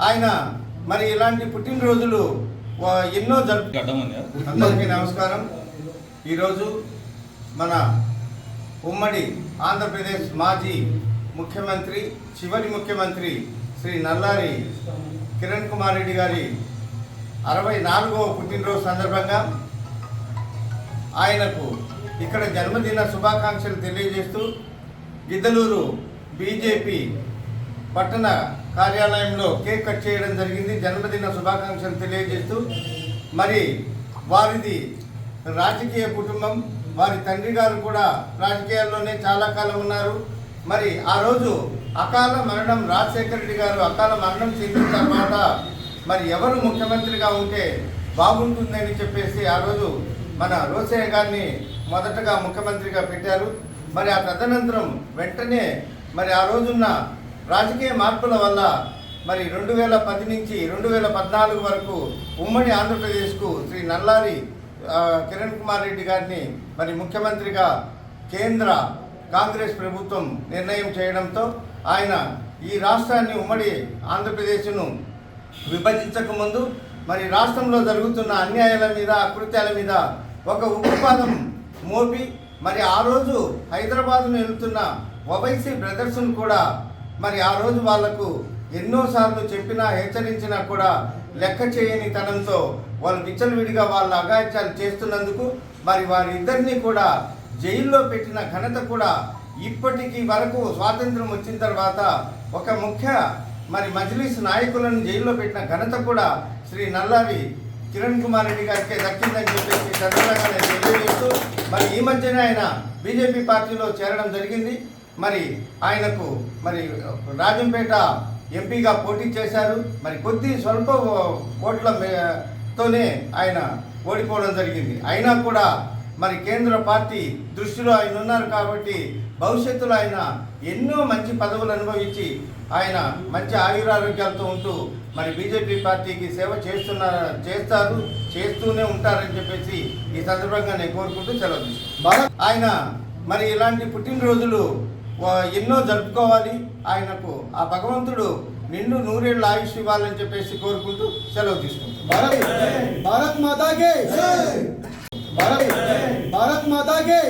ఆయన మరి ఇలాంటి పుట్టినరోజులు ఎన్నో జరుపు గడ్డమని అందరికీ నమస్కారం. ఈరోజు మన ఉమ్మడి ఆంధ్రప్రదేశ్ మాజీ ముఖ్యమంత్రి చివరి ముఖ్యమంత్రి శ్రీ నల్లారి కిరణ్ కుమార్ రెడ్డి గారి అరవై నాలుగవ పుట్టినరోజు సందర్భంగా ఆయనకు ఇక్కడ జన్మదిన శుభాకాంక్షలు తెలియజేస్తూ గిద్దలూరు బీజేపీ పట్టణ కార్యాలయంలో కేక్ కట్ చేయడం జరిగింది. జన్మదిన శుభాకాంక్షలు తెలియజేస్తూ మరి వారిది రాజకీయ కుటుంబం వారి తండ్రి గారు కూడా రాజకీయాల్లోనే చాలా కాలం ఉన్నారు. మరి ఆ రోజు అకాల మరణం రాజశేఖర రెడ్డి గారు అకాల మరణం చెందిన తర్వాత మరి ఎవరు ముఖ్యమంత్రిగా ఉంటే బాగుంటుందని చెప్పేసి ఆ రోజు మన రోసయ్య గారిని మొదటగా ముఖ్యమంత్రిగా పెట్టారు. మరి ఆ తదనంతరం వెంటనే మరి ఆ రోజున్న రాజకీయ మార్పుల వల్ల మరి రెండు వేల పది నుంచి రెండు వేల పద్నాలుగు వరకు ఉమ్మడి ఆంధ్రప్రదేశ్కు శ్రీ నల్లారి కిరణ్ కుమార్ రెడ్డి గారిని మరి ముఖ్యమంత్రిగా కేంద్ర కాంగ్రెస్ ప్రభుత్వం నిర్ణయం చేయడంతో ఆయన ఈ రాష్ట్రాన్ని ఉమ్మడి ఆంధ్రప్రదేశ్ను విభజించక ముందు మరి రాష్ట్రంలో జరుగుతున్న అన్యాయాల మీద అకృత్యాల మీద ఒక ఉక్కుపాదం మోపి మరి ఆ రోజు హైదరాబాద్ను వెళ్తున్న ఒవైసీ బ్రదర్స్ను కూడా మరి ఆ రోజు వాళ్ళకు ఎన్నోసార్లు చెప్పినా హెచ్చరించినా కూడా లెక్క చేయని తనంతో వాళ్ళు విచ్చలవిడిగా వాళ్ళ అగాత్యాలు చేస్తున్నందుకు మరి వారిద్దరినీ కూడా జైల్లో పెట్టిన ఘనత కూడా ఇప్పటికీ వరకు స్వాతంత్రం వచ్చిన తర్వాత ఒక ముఖ్య మరి మజ్లిస్ నాయకులను జైల్లో పెట్టిన ఘనత కూడా శ్రీ నల్లారి కిరణ్ కుమార్ రెడ్డి గారికి దక్కిందని చెప్పేసి సందర్భంగా నేను తెలియజేస్తూ మరి ఈ మధ్యనే ఆయన బీజేపీ పార్టీలో చేరడం జరిగింది. మరి ఆయనకు మరి రాజంపేట ఎంపీగా పోటీ చేశారు. మరి కొద్ది స్వల్ప ఓట్లతోనే ఆయన ఓడిపోవడం జరిగింది. అయినా కూడా మరి కేంద్ర పార్టీ దృష్టిలో ఆయన ఉన్నారు కాబట్టి భవిష్యత్తులో ఆయన ఎన్నో మంచి పదవులు అనుభవించి ఆయన మంచి ఆయురారోగ్యాలతో ఉంటూ మరి బీజేపీ పార్టీకి సేవ చేస్తున్న చేస్తారు చేస్తూనే ఉంటారని చెప్పేసి ఈ సందర్భంగా నేను కోరుకుంటూ సెలవు ఆయన మరి ఇలాంటి పుట్టినరోజులు ఎన్నో జరుపుకోవాలి. ఆయనకు ఆ భగవంతుడు నిన్ను నూరేళ్ళు ఆయుష్ ఇవ్వాలని చెప్పేసి కోరుకుంటూ సెలవు తీసుకుంటాం భారత్ మాతాకే. భారత్ మాతాకే.